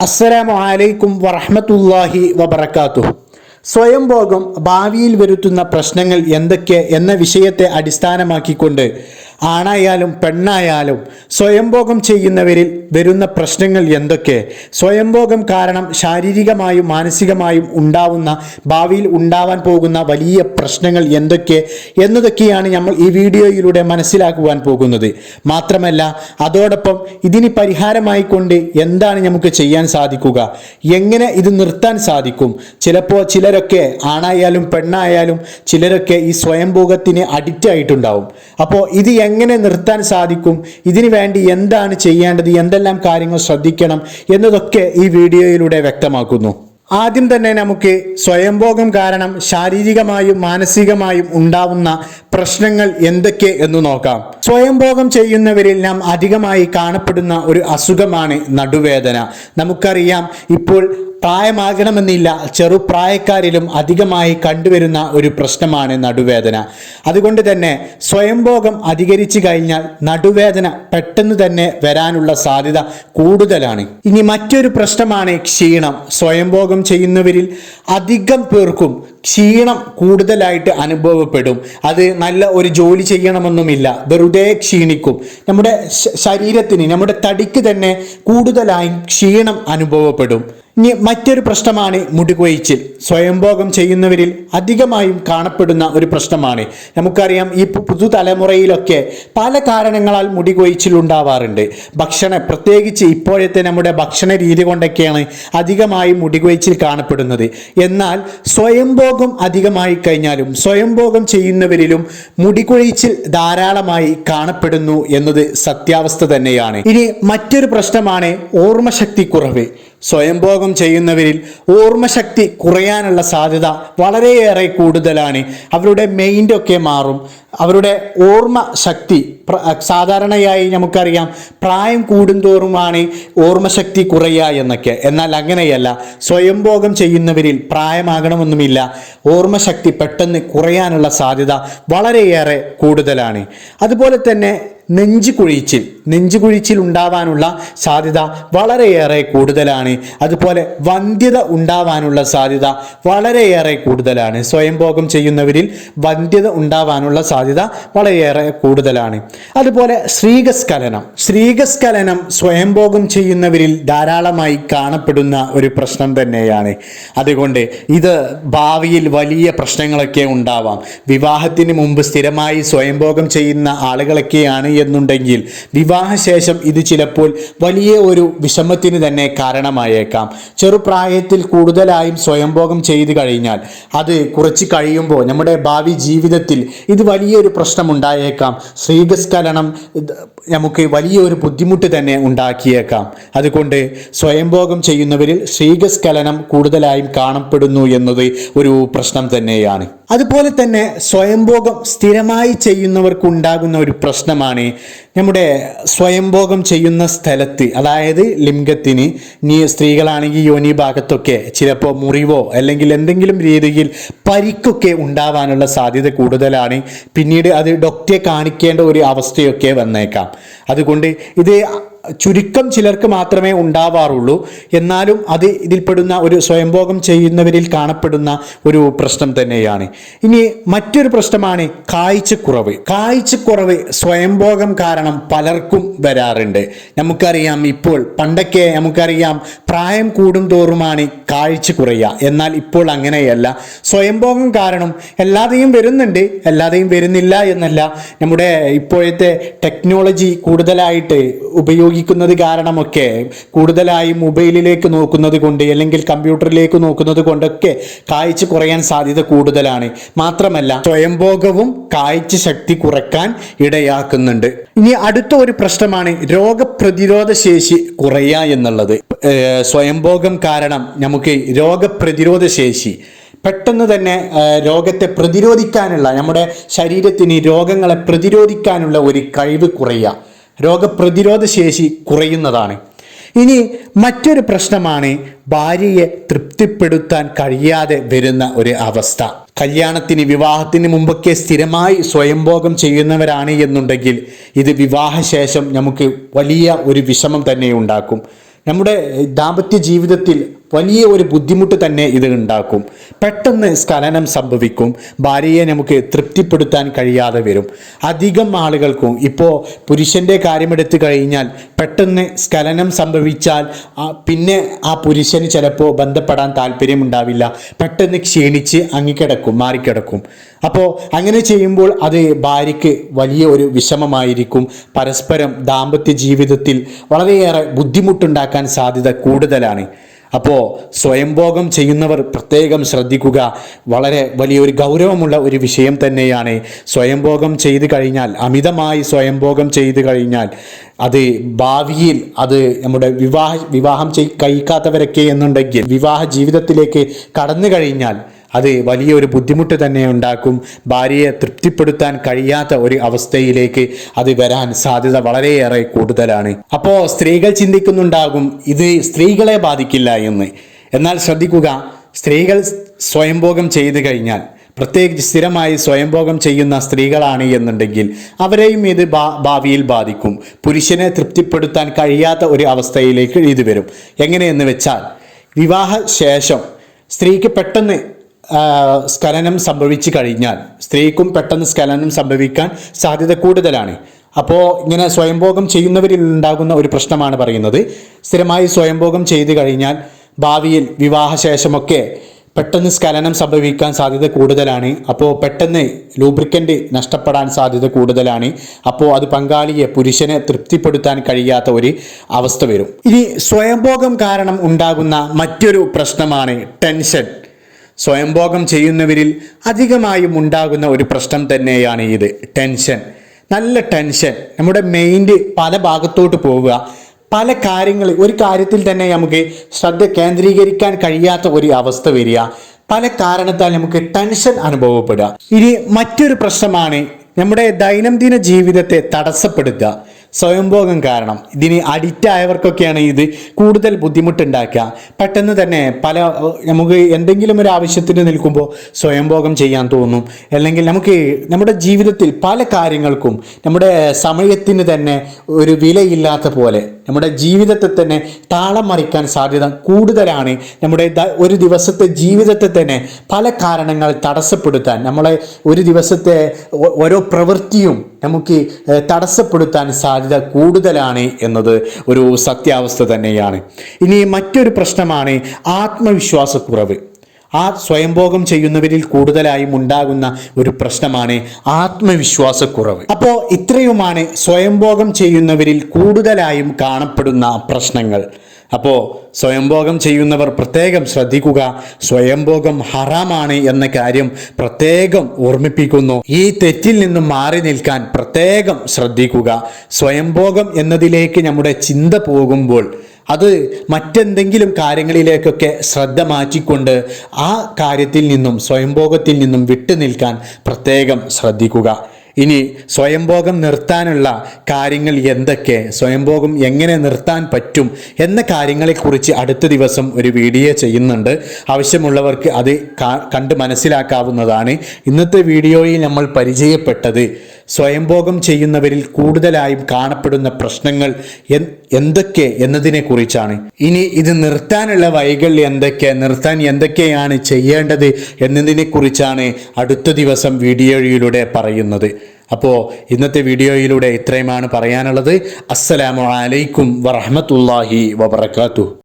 അസ്സലാമു അലൈക്കും വറഹ്മത്തുള്ളാഹി വബറകാതുഹു. സ്വയംഭോഗം ഭാവിയിൽ വരുത്തുന്ന പ്രശ്നങ്ങൾ എന്തൊക്കെ എന്ന വിഷയത്തെ അടിസ്ഥാനമാക്കിക്കൊണ്ട് ആണായാലും പെണ്ണായാലും സ്വയംഭോഗം ചെയ്യുന്നവരിൽ വരുന്ന പ്രശ്നങ്ങൾ എന്തൊക്കെ? സ്വയംഭോഗം കാരണം ശാരീരികമായും മാനസികമായും ഉണ്ടാവുന്ന ഭാവിയിൽ ഉണ്ടാവാൻ പോകുന്ന വലിയ പ്രശ്നങ്ങൾ എന്തൊക്കെ എന്നതൊക്കെയാണ് നമ്മൾ ഈ വീഡിയോയിലൂടെ മനസ്സിലാക്കുവാൻ പോകുന്നത്. മാത്രമല്ല അതോടൊപ്പം ഇതിന് പരിഹാരമായി കൊണ്ട് എന്താണ് നമുക്ക് ചെയ്യാൻ സാധിക്കുക? എങ്ങനെ ഇത് നിർത്താൻ സാധിക്കും? ചിലപ്പോൾ ചിലരൊക്കെ ആണായാലും പെണ്ണായാലും ചിലരൊക്കെ ഈ സ്വയംഭോഗത്തിന് അഡിക്റ്റ് ആയിട്ടുണ്ടാവും. അപ്പോൾ ഇത് എങ്ങനെ നിർത്താൻ സാധിക്കും? ഇതിനു വേണ്ടി എന്താണ് ചെയ്യേണ്ടത്? എന്തെല്ലാം കാര്യങ്ങൾ ശ്രദ്ധിക്കണം എന്നതൊക്കെ ഈ വീഡിയോയിലൂടെ വ്യക്തമാക്കുന്നു. ആദ്യം തന്നെ നമുക്ക് സ്വയംഭോഗം കാരണം ശാരീരികമായും മാനസികമായും ഉണ്ടാവുന്ന പ്രശ്നങ്ങൾ എന്തൊക്കെ എന്ന് നോക്കാം. സ്വയംഭോഗം ചെയ്യുന്നവരിൽ നാം അധികമായി കാണപ്പെടുന്ന ഒരു അസുഖമാണ് നടുവേദന. നമുക്കറിയാം ഇപ്പോൾ പ്രായമാകണമെന്നില്ല ചെറുപ്രായക്കാരിലും അധികമായി കണ്ടുവരുന്ന ഒരു പ്രശ്നമാണ് നടുവേദന. അതുകൊണ്ട് തന്നെ സ്വയംഭോഗം അധികരിച്ചു കഴിഞ്ഞാൽ നടുവേദന പെട്ടെന്ന് തന്നെ വരാനുള്ള സാധ്യത കൂടുതലാണ്. ഇനി മറ്റൊരു പ്രശ്നമാണ് ക്ഷീണം. സ്വയംഭോഗം ചെയ്യുന്നവരിൽ അധികം പേർക്കും ക്ഷീണം കൂടുതലായിട്ട് അനുഭവപ്പെടും. അത് നല്ല ഒരു ജോലി ചെയ്യണമെന്നുമില്ല. വെറുതെ ക്ഷീണിക്കും. നമ്മുടെ ശരീരത്തിന് നമ്മുടെ തടിക്ക് തന്നെ കൂടുതലായും ക്ഷീണം അനുഭവപ്പെടും. ഇനി മറ്റൊരു പ്രശ്നമാണ് മുടികൊഴിച്ചിൽ. സ്വയംഭോഗം ചെയ്യുന്നവരിൽ അധികമായും കാണപ്പെടുന്ന ഒരു പ്രശ്നമാണ്. നമുക്കറിയാം ഈ പുതുതലമുറയിലൊക്കെ പല കാരണങ്ങളാൽ മുടികൊഴിച്ചിൽ ഉണ്ടാവാറുണ്ട്. ഭക്ഷണ പ്രത്യേകിച്ച് ഇപ്പോഴത്തെ നമ്മുടെ ഭക്ഷണ രീതി കൊണ്ടൊക്കെയാണ് അധികമായി മുടികൊഴിച്ചിൽ കാണപ്പെടുന്നത്. എന്നാൽ സ്വയംഭോഗം അധികമായി കഴിഞ്ഞാലും സ്വയംഭോഗം ചെയ്യുന്നവരിലും മുടികൊഴിച്ചിൽ ധാരാളമായി കാണപ്പെടുന്നു എന്നത് സത്യാവസ്ഥ തന്നെയാണ്. ഇനി മറ്റൊരു പ്രശ്നമാണ് ഓർമ്മശക്തി കുറവ് സ്വയംഭോഗം ചെയ്യുന്നവരിൽ ഓർമ്മശക്തി കുറയാനുള്ള സാധ്യത വളരെയേറെ കൂടുതലാണ്. അവരുടെ മൈൻഡൊക്കെ മാറും. അവരുടെ ഓർമ്മ ശക്തി സാധാരണയായി നമുക്കറിയാം പ്രായം കൂടുന്തോറുമാണ് ഓർമ്മശക്തി കുറയുക എന്നൊക്കെ. എന്നാൽ അങ്ങനെയല്ല. സ്വയംഭോഗം ചെയ്യുന്നവരിൽ പ്രായമാകണമെന്നുമില്ല. ഓർമ്മശക്തി പെട്ടെന്ന് കുറയാനുള്ള സാധ്യത വളരെയേറെ കൂടുതലാണ്. അതുപോലെ തന്നെ നെഞ്ചു കുഴിച്ചിൽ നെഞ്ചു കുഴിച്ചിൽ ഉണ്ടാവാനുള്ള സാധ്യത വളരെയേറെ കൂടുതലാണ്. അതുപോലെ വന്ധ്യത ഉണ്ടാവാനുള്ള സാധ്യത വളരെയേറെ കൂടുതലാണ്. സ്വയംഭോഗം ചെയ്യുന്നവരിൽ വന്ധ്യത ഉണ്ടാവാനുള്ള സാധ്യത വളരെയേറെ കൂടുതലാണ്. അതുപോലെ ശ്രീകസ്ഖലനം. ശ്രീകസ്ഖലനം സ്വയംഭോഗം ചെയ്യുന്നവരിൽ ധാരാളമായി കാണപ്പെടുന്ന ഒരു പ്രശ്നം തന്നെയാണ്. അതുകൊണ്ട് ഇത് ഭാവിയിൽ വലിയ പ്രശ്നങ്ങളൊക്കെ ഉണ്ടാവാം. വിവാഹത്തിന് മുമ്പ് സ്ഥിരമായി സ്വയംഭോഗം ചെയ്യുന്ന ആളുകളൊക്കെയാണ് എന്നുണ്ടെങ്കിൽ വിവാഹശേഷം ഇത് ചിലപ്പോൾ വലിയ ഒരു വിഷമത്തിന് തന്നെ കാരണമായേക്കാം. ചെറുപ്രായത്തിൽ കൂടുതലായും സ്വയംഭോഗം ചെയ്തു കഴിഞ്ഞാൽ അത് കുറച്ച് കഴിയുമ്പോൾ നമ്മുടെ ഭാവി ജീവിതത്തിൽ ഇത് വലിയൊരു പ്രശ്നമുണ്ടായേക്കാം. ശ്രീകസ്ഖലനം നമുക്ക് വലിയൊരു ബുദ്ധിമുട്ട് തന്നെ ഉണ്ടാക്കിയേക്കാം. അതുകൊണ്ട് സ്വയംഭോഗം ചെയ്യുന്നവരിൽ ശ്രീകസ്ഖലനം കൂടുതലായും കാണപ്പെടുന്നു എന്നത് ഒരു പ്രശ്നം തന്നെയാണ്. അതുപോലെ തന്നെ സ്വയംഭോഗം സ്ഥിരമായി ചെയ്യുന്നവർക്ക് ഉണ്ടാകുന്ന ഒരു പ്രശ്നമാണ് നമ്മുടെ സ്വയംഭോഗം ചെയ്യുന്ന സ്ഥലത്ത് അതായത് ലിംഗത്തിന്. നീ സ്ത്രീകളാണെങ്കിൽ യോനി ഭാഗത്തൊക്കെ ചിലപ്പോൾ മുറിവോ അല്ലെങ്കിൽ എന്തെങ്കിലും രീതിയിൽ പരിക്കൊക്കെ ഉണ്ടാവാനുള്ള സാധ്യത കൂടുതലാണ്. പിന്നീട് അത് ഡോക്ടറെ കാണിക്കേണ്ട ഒരു അവസ്ഥയൊക്കെ വന്നേക്കാം. അതുകൊണ്ട് ഇത് ചുരുക്കം ചിലർക്ക് മാത്രമേ ഉണ്ടാവാറുള്ളൂ. എന്നാലും അത് ഇതിൽപ്പെടുന്ന ഒരു സ്വയംഭോഗം ചെയ്യുന്നവരിൽ കാണപ്പെടുന്ന ഒരു പ്രശ്നം തന്നെയാണ്. ഇനി മറ്റൊരു പ്രശ്നമാണ് കാഴ്ചക്കുറവ്. കാഴ്ചക്കുറവ് സ്വയംഭോഗം കാരണം പലർക്കും വരാറുണ്ട്. നമുക്കറിയാം ഇപ്പോൾ പണ്ടൊക്കെ നമുക്കറിയാം പ്രായം കൂടും തോറുമാണ് കാഴ്ച കുറയുക. എന്നാൽ ഇപ്പോൾ അങ്ങനെയല്ല. സ്വയംഭോഗം കാരണം എല്ലാതെയും വരുന്നുണ്ട്. എല്ലാതെയും വരുന്നില്ല എന്നല്ല. നമ്മുടെ ഇപ്പോഴത്തെ ടെക്നോളജി കൂടുതലായിട്ട് ഉപയോഗിക്കുന്നത് കാരണമൊക്കെ കൂടുതലായി മൊബൈലിലേക്ക് നോക്കുന്നത് കൊണ്ട് അല്ലെങ്കിൽ കമ്പ്യൂട്ടറിലേക്ക് നോക്കുന്നത് കൊണ്ടൊക്കെ കാഴ്ച കുറയാൻ സാധ്യത കൂടുതലാണ്. മാത്രമല്ല സ്വയംഭോഗവും കാഴ്ച ശക്തി കുറയ്ക്കാൻ ഇടയാക്കുന്നുണ്ട്. ഇനി അടുത്ത ഒരു പ്രശ്നമാണ് രോഗപ്രതിരോധ ശേഷി കുറയുക എന്നുള്ളത്. സ്വയംഭോഗം കാരണം നമുക്ക് രോഗപ്രതിരോധ ശേഷി. പെട്ടെന്ന് തന്നെ രോഗത്തെ പ്രതിരോധിക്കാനുള്ള നമ്മുടെ ശരീരത്തിന് രോഗങ്ങളെ പ്രതിരോധിക്കാനുള്ള ഒരു കഴിവ് കുറയുക. രോഗപ്രതിരോധ ശേഷി കുറയുന്നതാണ്. ഇനി മറ്റൊരു പ്രശ്നമാണ് ഭാര്യയെ തൃപ്തിപ്പെടുത്താൻ കഴിയാതെ വരുന്ന ഒരു അവസ്ഥ. കല്യാണത്തിന് വിവാഹത്തിന് മുമ്പൊക്കെ സ്ഥിരമായി സ്വയംഭോഗം ചെയ്യുന്നവരാണ് എന്നുണ്ടെങ്കിൽ ഇത് വിവാഹശേഷം നമുക്ക് വലിയ ഒരു വിഷമം തന്നെ ഉണ്ടാക്കും. നമ്മുടെ ദാമ്പത്യ ജീവിതത്തിൽ വലിയ ഒരു ബുദ്ധിമുട്ട് തന്നെ ഇത് ഉണ്ടാക്കും. പെട്ടെന്ന് സ്ഖലനം സംഭവിക്കും. ഭാര്യയെ നമുക്ക് തൃപ്തിപ്പെടുത്താൻ കഴിയാതെ വരും. അധികം ആളുകൾക്കും ഇപ്പോൾ പുരുഷന്റെ കാര്യമെടുത്ത് കഴിഞ്ഞാൽ പെട്ടെന്ന് സ്ഖലനം സംഭവിച്ചാൽ പിന്നെ ആ പുരുഷന് ചിലപ്പോൾ ബന്ധപ്പെടാൻ താല്പര്യമുണ്ടാവില്ല പെട്ടെന്ന് ക്ഷീണിച്ച് അങ്ങിക്കിടക്കും മാറിക്കിടക്കും. അപ്പോൾ അങ്ങനെ ചെയ്യുമ്പോൾ അത് ഭാര്യയ്ക്ക് വലിയ ഒരു വിഷമമായിരിക്കും. പരസ്പരം ദാമ്പത്യ ജീവിതത്തിൽ വളരെയേറെ ബുദ്ധിമുട്ടുണ്ടാക്കാൻ സാധ്യത കൂടുതലാണ്. അപ്പോൾ സ്വയംഭോഗം ചെയ്യുന്നവർ പ്രത്യേകം ശ്രദ്ധിക്കുക. വളരെ വലിയൊരു ഗൗരവമുള്ള ഒരു വിഷയം തന്നെയാണ്. സ്വയംഭോഗം ചെയ്ത് കഴിഞ്ഞാൽ അമിതമായി സ്വയംഭോഗം ചെയ്ത് കഴിഞ്ഞാൽ അത് ഭാവിയിൽ അത് നമ്മുടെ വിവാഹ വിവാഹം ചെയ് കഴിക്കാത്തവരൊക്കെ എന്നുണ്ടെങ്കിൽ വിവാഹ ജീവിതത്തിലേക്ക് കടന്നു കഴിഞ്ഞാൽ അത് വലിയൊരു ബുദ്ധിമുട്ട് തന്നെ ഉണ്ടാക്കും. ഭാര്യയെ തൃപ്തിപ്പെടുത്താൻ കഴിയാത്ത ഒരു അവസ്ഥയിലേക്ക് അത് വരാൻ സാധ്യത വളരെയേറെ കൂടുതലാണ്. അപ്പോൾ സ്ത്രീകൾ ചിന്തിക്കുന്നുണ്ടാകും ഇത് സ്ത്രീകളെ ബാധിക്കില്ല എന്ന്. എന്നാൽ ശ്രദ്ധിക്കുക സ്ത്രീകൾ സ്വയംഭോഗം ചെയ്തു കഴിഞ്ഞാൽ പ്രത്യേകിച്ച് സ്ഥിരമായി സ്വയംഭോഗം ചെയ്യുന്ന സ്ത്രീകളാണ് എന്നുണ്ടെങ്കിൽ അവരെയും ഇത് ഭാവിയിൽ ബാധിക്കും. പുരുഷനെ തൃപ്തിപ്പെടുത്താൻ കഴിയാത്ത ഒരു അവസ്ഥയിലേക്ക് ഇത് വരും. എങ്ങനെയെന്ന് വെച്ചാൽ വിവാഹ ശേഷം സ്ത്രീക്ക് പെട്ടെന്ന് സ്ഖലനം സംഭവിച്ചു കഴിഞ്ഞാൽ സ്ത്രീക്കും പെട്ടെന്ന് സ്ഖലനം സംഭവിക്കാൻ സാധ്യത കൂടുതലാണ്. അപ്പോൾ ഇങ്ങനെ സ്വയംഭോഗം ചെയ്യുന്നവരിൽ ഉണ്ടാകുന്ന ഒരു പ്രശ്നമാണ് പറയുന്നത്. സ്ഥിരമായി സ്വയംഭോഗം ചെയ്തു കഴിഞ്ഞാൽ ഭാവിയിൽ വിവാഹശേഷമൊക്കെ പെട്ടെന്ന് സ്ഖലനം സംഭവിക്കാൻ സാധ്യത കൂടുതലാണ്. അപ്പോൾ പെട്ടെന്ന് ലൂബ്രിക്കന്റ് നഷ്ടപ്പെടാൻ സാധ്യത കൂടുതലാണ്. അപ്പോൾ അത് പങ്കാളിയെ പുരുഷനെ തൃപ്തിപ്പെടുത്താൻ കഴിയാത്ത ഒരു അവസ്ഥ വരും. ഇനി സ്വയംഭോഗം കാരണം ഉണ്ടാകുന്ന മറ്റൊരു പ്രശ്നമാണ് ടെൻഷൻ. സ്വയംഭോഗം ചെയ്യുന്നവരിൽ അധികമായും ഉണ്ടാകുന്ന ഒരു പ്രശ്നം തന്നെയാണ് ഇത്. ടെൻഷൻ. നല്ല ടെൻഷൻ. നമ്മുടെ മൈൻഡ് പല ഭാഗത്തോട്ട് പോവുക. പല കാര്യങ്ങൾ ഒരു കാര്യത്തിൽ തന്നെ നമുക്ക് ശ്രദ്ധ കേന്ദ്രീകരിക്കാൻ കഴിയാത്ത ഒരു അവസ്ഥ വരിക. പല കാരണത്താൽ നമുക്ക് ടെൻഷൻ അനുഭവപ്പെടുക. ഇനി മറ്റൊരു പ്രശ്നമാണ് നമ്മുടെ ദൈനംദിന ജീവിതത്തെ തടസ്സപ്പെടുത്തുക. സ്വയംഭോഗം കാരണം. ഇതിന് അഡിക്റ്റ് ആയവർക്കൊക്കെയാണ് ഇത് കൂടുതൽ ബുദ്ധിമുട്ടുണ്ടാക്കുക. പെട്ടെന്ന് തന്നെ പല നമുക്ക് എന്തെങ്കിലും ഒരു ആവശ്യത്തിന് നിൽക്കുമ്പോൾ സ്വയംഭോഗം ചെയ്യാൻ തോന്നും. അല്ലെങ്കിൽ നമുക്ക് നമ്മുടെ ജീവിതത്തിൽ പല കാര്യങ്ങൾക്കും നമ്മുടെ സമയത്തിന് തന്നെ ഒരു വിലയില്ലാത്ത പോലെ നമ്മുടെ ജീവിതത്തെ തന്നെ താളം മറിക്കാൻ സാധ്യത കൂടുതലാണ്. നമ്മുടെ ഒരു ദിവസത്തെ ജീവിതത്തെ തന്നെ പല കാരണങ്ങൾ തടസ്സപ്പെടുത്താൻ നമ്മളെ ഒരു ദിവസത്തെ ഓരോ പ്രവൃത്തിയും നമുക്ക് തടസ്സപ്പെടുത്താൻ സാധ്യത കൂടുതലാണ് എന്നത് ഒരു സത്യാവസ്ഥ തന്നെയാണ്. ഇനി മറ്റൊരു പ്രശ്നമാണ് ആത്മവിശ്വാസക്കുറവ്. ആ സ്വയംഭോഗം ചെയ്യുന്നവരിൽ കൂടുതലായും ഉണ്ടാകുന്ന ഒരു പ്രശ്നമാണ് ആത്മവിശ്വാസക്കുറവ്. അപ്പോൾ ഇത്രയുമാണ് സ്വയംഭോഗം ചെയ്യുന്നവരിൽ കൂടുതലായും കാണപ്പെടുന്ന പ്രശ്നങ്ങൾ. അപ്പോൾ സ്വയംഭോഗം ചെയ്യുന്നവർ പ്രത്യേകം ശ്രദ്ധിക്കുക. സ്വയംഭോഗം ഹറാമാണ് എന്ന കാര്യം പ്രത്യേകം ഓർമ്മിപ്പിക്കുന്നു. ഈ തെറ്റിൽ നിന്നും മാറി നിൽക്കാൻ പ്രത്യേകം ശ്രദ്ധിക്കുക. സ്വയംഭോഗം എന്നതിലേക്ക് നമ്മുടെ ചിന്ത പോകുമ്പോൾ അത് മറ്റെന്തെങ്കിലും കാര്യങ്ങളിലേക്കൊക്കെ ശ്രദ്ധ മാറ്റിക്കൊണ്ട് ആ കാര്യത്തിൽ നിന്നും സ്വയംഭോഗത്തിൽ നിന്നും വിട്ടു നിൽക്കാൻ പ്രത്യേകം ശ്രദ്ധിക്കുക. ഇനി സ്വയംഭോഗം നിർത്താനുള്ള കാര്യങ്ങൾ എന്തൊക്കെ? സ്വയംഭോഗം എങ്ങനെ നിർത്താൻ പറ്റും? എന്ന കാര്യങ്ങളെക്കുറിച്ച് അടുത്ത ദിവസം ഒരു വീഡിയോ ചെയ്യുന്നുണ്ട്. ആവശ്യമുള്ളവർക്ക് അത് കണ്ട് മനസ്സിലാക്കാവുന്നതാണ്. ഇന്നത്തെ വീഡിയോയിൽ നമ്മൾ പരിചയപ്പെട്ടത് സ്വയംഭോഗം ചെയ്യുന്നവരിൽ കൂടുതലായും കാണപ്പെടുന്ന പ്രശ്നങ്ങൾ എന്തൊക്കെ എന്നതിനെ കുറിച്ചാണ് ഇനി ഇത് നിർത്താനുള്ള വഴികൾ എന്തൊക്കെ നിർത്താൻ എന്തൊക്കെയാണ് ചെയ്യേണ്ടത് എന്നതിനെ കുറിച്ചാണ് അടുത്ത ദിവസം വീഡിയോയിലൂടെ പറയുന്നത്. അപ്പോൾ ഇന്നത്തെ വീഡിയോയിലൂടെ ഇത്രയുമാണ് പറയാനുള്ളത്. അസ്സലാമു അലൈക്കും വറഹമത്തല്ലാഹി വബർക്കാത്തു